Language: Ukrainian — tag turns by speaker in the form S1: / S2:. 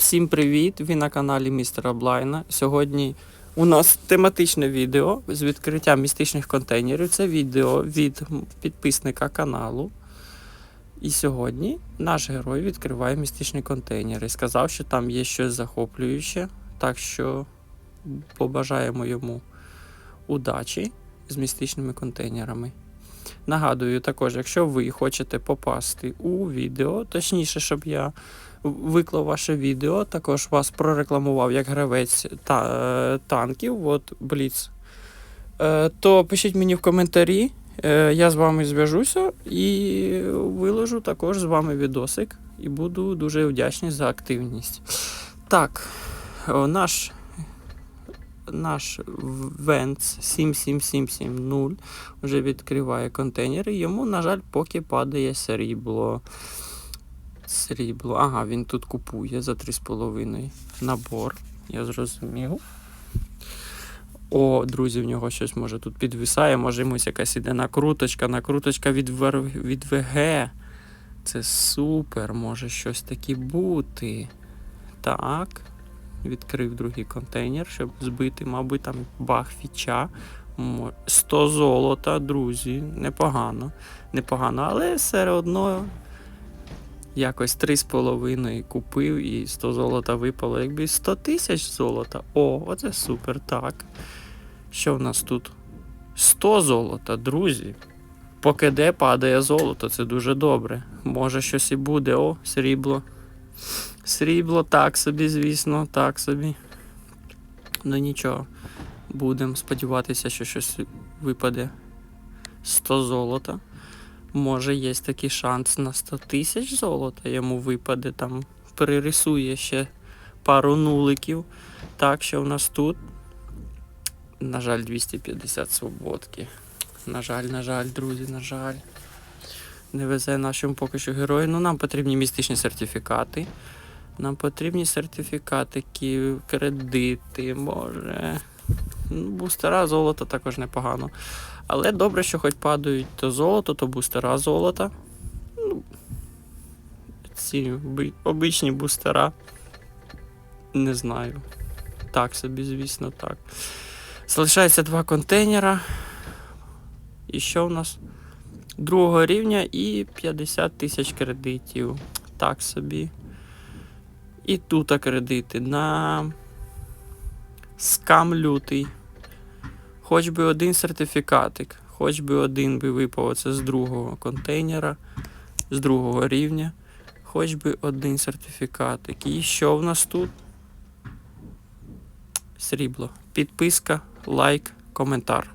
S1: Всім привіт! Ви на каналі містера Блайна. Сьогодні у нас тематичне відео з відкриття містичних контейнерів. Це відео від підписника каналу. І сьогодні наш герой відкриває містичні контейнери. Сказав, що там є щось захоплююче. Так що побажаємо йому удачі з містичними контейнерами. Нагадую також, якщо ви хочете попасти у відео, точніше, щоб я виклав ваше відео, також вас прорекламував як гравець та, е, танків, от Бліц, е, то пишіть мені в коментарі, е, я з вами зв'яжуся і виложу також з вами відосик. І буду дуже вдячний за активність. Так, наш. Наш Венц 77770 вже відкриває контейнери. Йому, на жаль, поки падає срібло. Срібло. Ага, він тут купує за 3,5 набор. Я зрозумів. О, друзі, в нього щось може тут підвисає, може йомусь якась іде накруточка, накруточка від, ВР... від ВГ. Це супер, може щось таке бути. Так. Відкрив другий контейнер, щоб збити, мабуть, там баг фіча. 100 золота, друзі, непогано. Непогано, але все одно якось 3,5 купив і 100 золота випало. Якби 100 тисяч золота. О, оце супер, так. Що в нас тут? 100 золота, друзі. Поки де падає золото, це дуже добре. Може щось і буде. О, срібло. Срібло, так собі, звісно, так собі. Ну нічого. Будемо сподіватися, що щось випаде. 100 золота. Може, є такий шанс на 100 тисяч золота йому випаде, там перерисує ще пару нуликів. Так, що в нас тут. На жаль, 250 свободки. На жаль, на жаль, друзі, на жаль. Не везе нашому поки що герою. Ну, нам потрібні містичні сертифікати. Нам потрібні сертифікатики, кредити, може. Ну, бустера золота також непогано. Але добре, що хоч падають то золото, то бустера золота. Ну, ці обичні бустера. Не знаю. Так собі, звісно, так. Залишається два контейнера. І що в нас? Другого рівня і 50 тисяч кредитів. Так собі. І тут кредити на скам лютий. Хоч би один сертифікатик, хоч би один би випав оце з другого контейнера, з другого рівня. Хоч би один сертифікатик. І що в нас тут? Срібло. Підписка, лайк, коментар.